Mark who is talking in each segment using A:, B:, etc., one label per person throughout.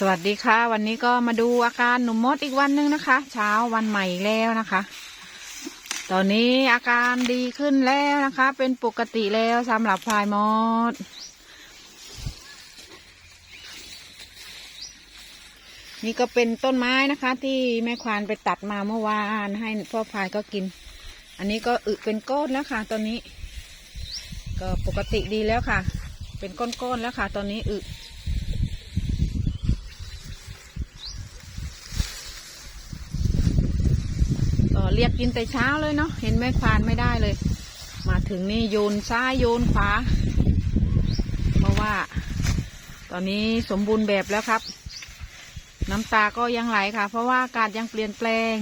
A: สวัสดีค่ะ วันนี้ก็มาดูอาการหนุ่มมดอีกวันหนึงนะคะ เช้าวันใหม่แล้วนะคะ ตอนนี้อาการดีขึ้นแล้วนะคะ เป็นปกติแล้วสำหรับพลายมด นี่ก็เป็นต้นไม้นะคะ ที่แม่ควานไปตัดมาเมื่อวานให้พ่อพลายก็กิน อันนี้ก็อึเป็นก้อนแล้วค่ะ ตอนนี้ ก็ปกติดีแล้วค่ะ เป็นก้อนๆแล้วค่ะ ตอนนี้อึ เรียกกินแต่เช้าเลยเนาะเห็นแม่ควานไม่ได้เลย มาถึงนี่โยนซ้ายโยนขวาเพราะว่า ตอนนี้สมบูรณ์แบบแล้วครับ น้ำตาก็ยังไหลค่ะ เพราะว่าอากาศยังเปลี่ยนแปลง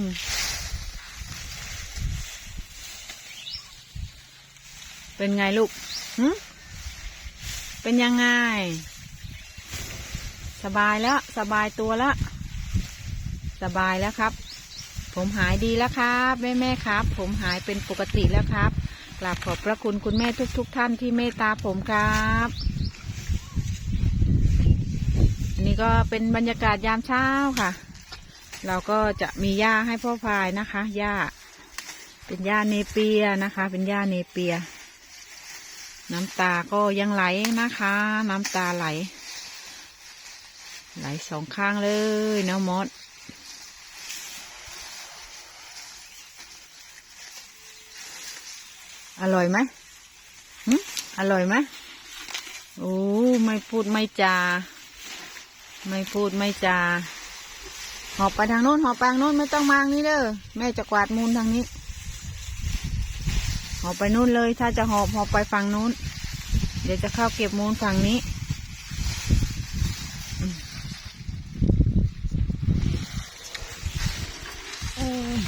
A: เป็นไงลูกหึเป็นยังไง สบายแล้ว สบายตัวแล้ว สบายแล้วครับ ผมหายดีแล้วครับแม่แม่ครับ ผมหายเป็นปกติแล้วครับกราบขอบพระคุณคุณแม่ทุก ๆทท่านที่เมตตาผมครับอันนี้ก็เป็นบรรยากาศยามเช้าค่ะ เราก็จะมีหญ้าให้พ่อพายนะคะหญ้า เป็นหญ้าเนเปียนะคะ เป็นหญ้าเนเปีย น้ำตาก็ยังไหลนะคะ น้ำตาไหล ไหลสองข้างเลยเนาะมด อร่อยไหมอร่อยไหมโอ้ไม่พูดไม่จา ไม่พูดไม่จา หอบไปทางโน้นหอบไปทางโน้นไม่ต้องมาทางนี้เด้อแม่จะกวาดมูลทางนี้ หอบไปนู่นเลย ถ้าจะหอบหอบไปฝั่งนู้น เดี๋ยวจะเข้าเก็บมูลฝั่งนี้อืมโอ้ย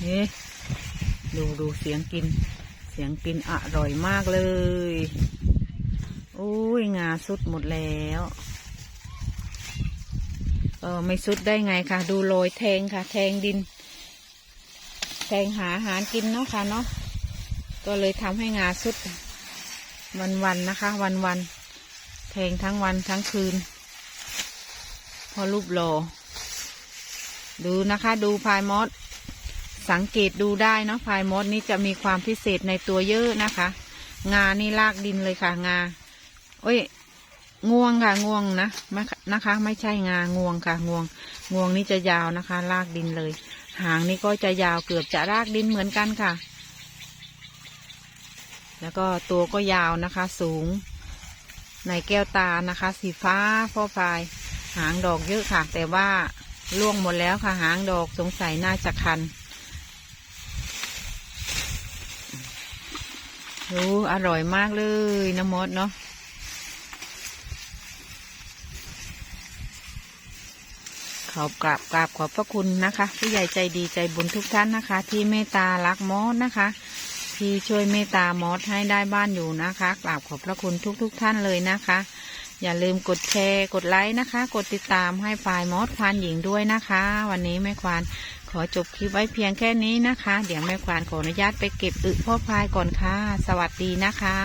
A: เฮ้ ดูดูเสียงกิน เสียงกินอร่อยมากเลยโอ้ยงาสุดหมดแล้วเออไม่สุดได้ไงค่ะ ดูโรยแทงค่ะ แทงดิน แทงหาอาหารกินเนาะค่ะเนาะก็เลยทำให้งาสุด วันๆนนะคะ วันๆแทงทั้งวันทั้งคืน พอรูปโลอดูนะคะ ดูพายมอส สังเกตดูได้เนาะพายมดนี่จะมีความพิเศษในตัวเยอะนะคะ งานี่ลากดินเลยค่ะ งาโอ้ยงวงค่ะงวงนะไม่นะคะ ไม่ใช่งางวงค่ะงวง งวงนี่จะยาวนะคะ ลากดินเลย หางนี่ก็จะยาวเกือบจะลากดินเหมือนกันค่ะ แล้วก็ตัวก็ยาวนะคะ สูง ในแก้วตานะคะ สีฟ้าพ่อพาย หางดอกเยอะค่ะ แต่ว่าล่วงหมดแล้วค่ะ หางดอกสงสัยน่าจะคัน รู้อร่อยมากเลยน้ำมดเนาะขอบกราบกราบขอบพระคุณนะคะ ผู้ใหญ่ใจดีใจบุญทุกท่านนะคะ ที่เมตตารักมอสนะคะ ที่ช่วยเมตตามอสให้ได้บ้านอยู่นะคะ กราบขอบพระคุณทุก ๆทท่านเลยนะคะ อย่าลืมกดแชร์ กดไลค์นะคะ กดติดตามให้ฝ่ายมอสควานหญิงด้วยนะคะ วันนี้แม่ควาน ขอจบคลิปไว้เพียงแค่นี้นะคะ เดี๋ยวแม่ควานขออนุญาตไปเก็บอึพ่อพายก่อนค่ะ สวัสดีนะคะ